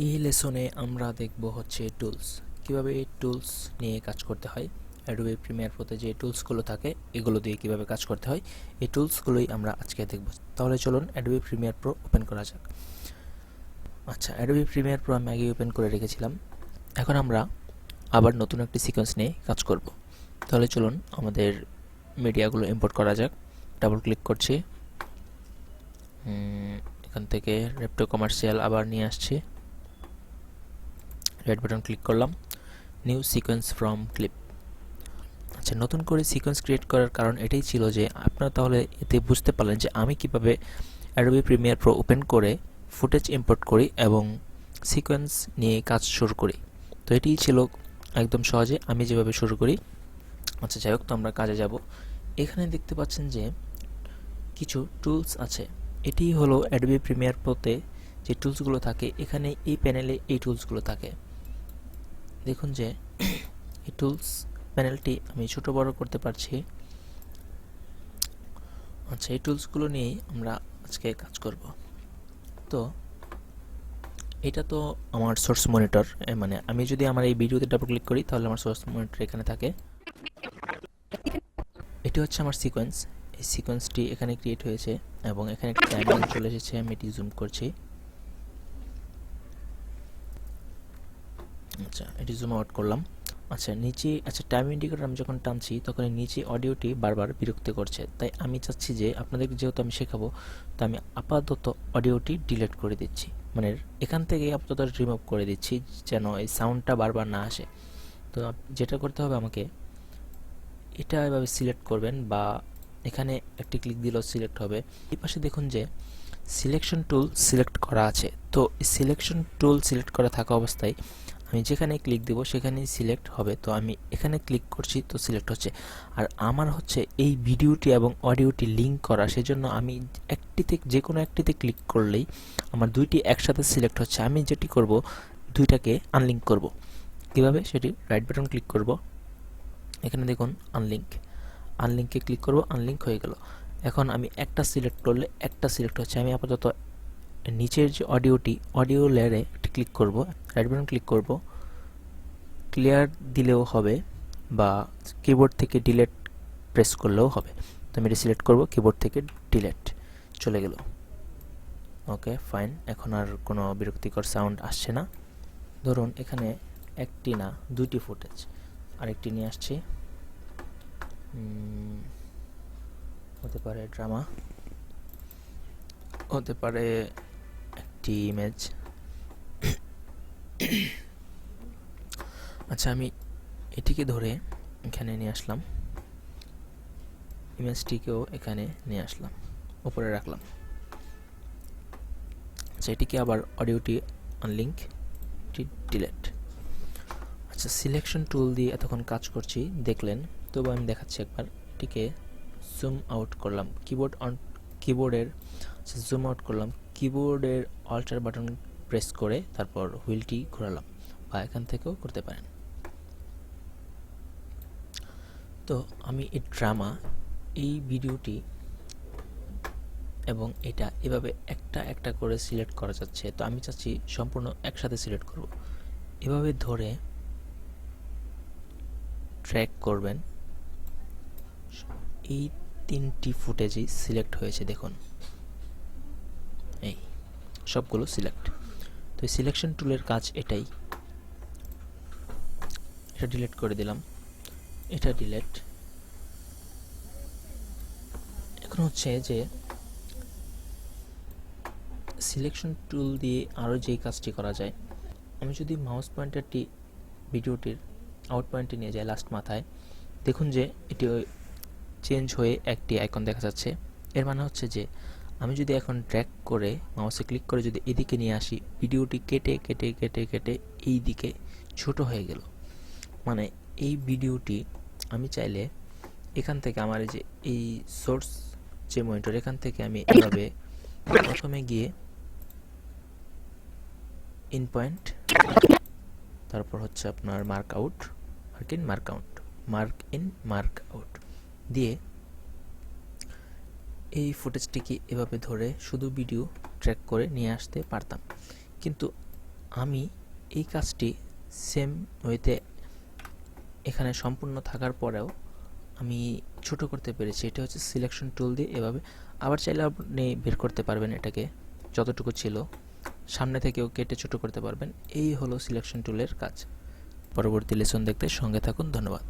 এই লেসনে আমরা দেখব হচ্ছে টুলস কীভাবে এই টুলস নিয়ে কাজ করতে হয়? অ্যাডোবি প্রিমিয়ার প্রোতে যে টুলসগুলো থাকে, এগুলো দিয়ে কীভাবে কাজ করতে হয়? এই টুলসগুলোই আমরা আজকে দেখব। তাহলে চলুন অ্যাডোবি প্রিমিয়ার প্রো ওপেন করা যাক। আচ্ছা অ্যাডোবি প্রিমিয়ার প্রো আমি আগে ওপেন করে রেখেছিলাম। এখন আমরা আবার নতুন একটি সিকোয়েন্স নিয়ে কাজ করব। তাহলে চলুন আমাদের মিডিয়াগুলো ইম্পোর্ট করা যাক। ডাবল ক্লিক করছি। এখান থেকে রেপটো কমার্শিয়াল আবার নিয়ে আসছি। রেড বাটন ক্লিক করলাম নিউ সিকোয়েন্স ফ্রম ক্লিপ আচ্ছা নতুন করে সিকোয়েন্স ক্রিয়েট করার কারণ এটাই ছিল যে আপনারা তাহলে এতে বুঝতে পারলেন যে আমি কীভাবে অ্যাডোবি প্রিমিয়ার প্রো ওপেন করে ফুটেজ ইম্পোর্ট করি এবং সিকোয়েন্স নিয়ে কাজ শুরু করি। তো এটিই ছিল একদম সহজে আমি যেভাবে শুরু করি। আচ্ছা যাই হোক, তো আমরা কাজে যাব। এখানে দেখতে পাচ্ছেন যে কিছু টুলস আছে। এটি হলো অ্যাডোবি প্রিমিয়ার প্রোতে যে টুলসগুলো থাকে, এখানে এই প্যানেলে এই টুলসগুলো থাকে। দেখুন যে, এই টুলস প্যানেলটি আমি ছোট বড় করতে পারছি। আচ্ছা এই টুলসগুলো নিয়েই আমরা আজকে কাজ করব। তো, এটা তো আমার সোর্স মনিটর মানে আমি যদি আমার এই ভিডিওতে ডাবল ক্লিক করি, তাহলে আমার সোর্স মনিটর এখানে থাকে। এটি হচ্ছে আমার সিকোয়েন্স এই সিকোয়েন্সটি এখানে ক্রিয়েট হয়েছে এবং এখানে একটা টাইমিং চলে এসেছে, আমি এটি জুম করছি। আচ্ছা এটি জুম আউট করলাম। আচ্ছা নিচে আচ্ছা টাইম ইন্ডিকেটর আমি যখন টানছি, তখন নিচে অডিওটি বারবার বিরক্ত করছে। তাই আমি চাচ্ছি যে আপনাদেরকে যেহেতু আমি শেখাবো, তো আমি আপাতত অডিওটি ডিলিট করে দিচ্ছি। মানে এখান থেকে আপাতত রিমুভ করে দিচ্ছি, যেন এই সাউন্ডটা বারবার না আসে। তো যেটা করতে হবে আমাকে, এটা এভাবে সিলেক্ট করবেন বা এখানে একটি ক্লিক দিলেও সিলেক্ট হবে। এই পাশে দেখুন যে সিলেকশন টুল সিলেক্ট করা আছে। তো সিলেকশন টুল সিলেক্ট করা থাকা অবস্থায় আমি যেখানে ক্লিক দেব, সেখানেই সিলেক্ট হবে। তো আমি এখানে ক্লিক করছি, তো সিলেক্ট হচ্ছে। আর আমার হচ্ছে এই ভিডিওটি এবং অডিওটি লিঙ্ক করা, সেজন্য আমি একটিতে যে কোনো একটিতে ক্লিক করলেই আমার দুইটি একসাথে সিলেক্ট হচ্ছে। আমি যেটি করব, দুইটাকে আনলিঙ্ক করব। কীভাবে? সেটি রাইট বাটন ক্লিক করব। এখানে দেখুন আনলিঙ্ক আনলিঙ্কে ক্লিক করব আনলিঙ্ক হয়ে গেল। এখন আমি একটা সিলেক্ট করলে একটা সিলেক্ট হচ্ছে। আমি আপাতত নিচের যে অডিওটি, অডিও লেয়ারে একটি ক্লিক করব রাইট বাটন ক্লিক করব। ক্লিয়ার দিলেও হবে বা কিবোর্ড থেকে ডিলেট প্রেস করলেও হবে। তো আমি এটা সিলেক্ট করব কিবোর্ড থেকে ডিলেট চলে গেল। ওকে ফাইন এখন আর কোনো বিরক্তিকর সাউন্ড আসছে না। ধরুন এখানে একটি না, দুইটি ফুটেজ আরেকটি নিয়ে আসছি। হতে পারে ড্রামা হতে পারে একটি ইমেজ আচ্ছা আমি এটিকে ধরে এখানে নিয়ে আসলাম। ইমেজটিকেও এখানে নিয়ে আসলাম, উপরে রাখলাম। আচ্ছা এটিকে আবার অডিওটি আনলিঙ্ক ডিলেট আচ্ছা সিলেকশন টুল দিয়ে এতক্ষণ কাজ করছি, দেখলেন। তবু আমি দেখাচ্ছি একবার, এটিকে জুম আউট করলাম। কিবোর্ড অন কিবোর্ডের জুম আউট করলাম। কিবোর্ডের অল্টার বাটন প্রেস করে তারপর হুইলটি ঘোরালাম বা এখান থেকেও করতে পারেন। তো আমি এই ড্রামা এই ভিডিওটি এবং এটা এভাবে একটা একটা করে সিলেক্ট করা যাচ্ছে। তো আমি চাচ্ছি সম্পূর্ণ একসাথে সিলেক্ট করব। এভাবে ধরে ট্র্যাক করবেন। এই তিনটি ফুটেজই সিলেক্ট হয়েছে, দেখুন। এই, সবগুলো সিলেক্ট তো সিলেকশন টুলের কাজ এটাই। এটা ডিলিট করে দিলাম। এটা ডিলেট এখন হচ্ছে যে সিলেকশন টুল দিয়ে আরও যেই কাজটি করা যায়, আমি যদি মাউস পয়েন্টারটি ভিডিওটির আউট পয়েন্টে নিয়ে যাই লাস্ট মাথায়, দেখুন যে এটি চেঞ্জ হয়ে একটি আইকন দেখা যাচ্ছে। এর মানে হচ্ছে যে আমি যদি এখন ট্র্যাক করে মাউসে ক্লিক করে যদি এদিকে নিয়ে আসি, ভিডিওটি কেটে কেটে কেটে কেটে এই দিকে ছোট হয়ে গেল। মানে এই ভিডিওটি আমি চাইলে এখান থেকে আমার যে এই সোর্স যে মনিটর এখান থেকে আমি এভাবে প্রথমে গিয়ে ইন পয়েন্ট তারপর হচ্ছে আপনার mark out mark in mark out mark in mark out দিয়ে এই ফুটেজটিকে এভাবে ধরে শুধু ভিডিও ট্র্যাক করে নিয়ে আসতে পারতাম? কিন্তু আমি এই কাজটি সেম ওয়েতে এখানে সম্পূর্ণ থাকার পরেও আমি ছোট করতে পেরেছি। এটা হচ্ছে সিলেকশন টুল দিয়ে এভাবে আবার চাইলে আপনি বের করতে পারবেন এটাকে যতটুকু ছিল। সামনে থেকেও কেটে ছোট করতে পারবেন। এই হলো সিলেকশন টুলের কাজ। পরবর্তী লেসন দেখতে সঙ্গে থাকুন। ধন্যবাদ।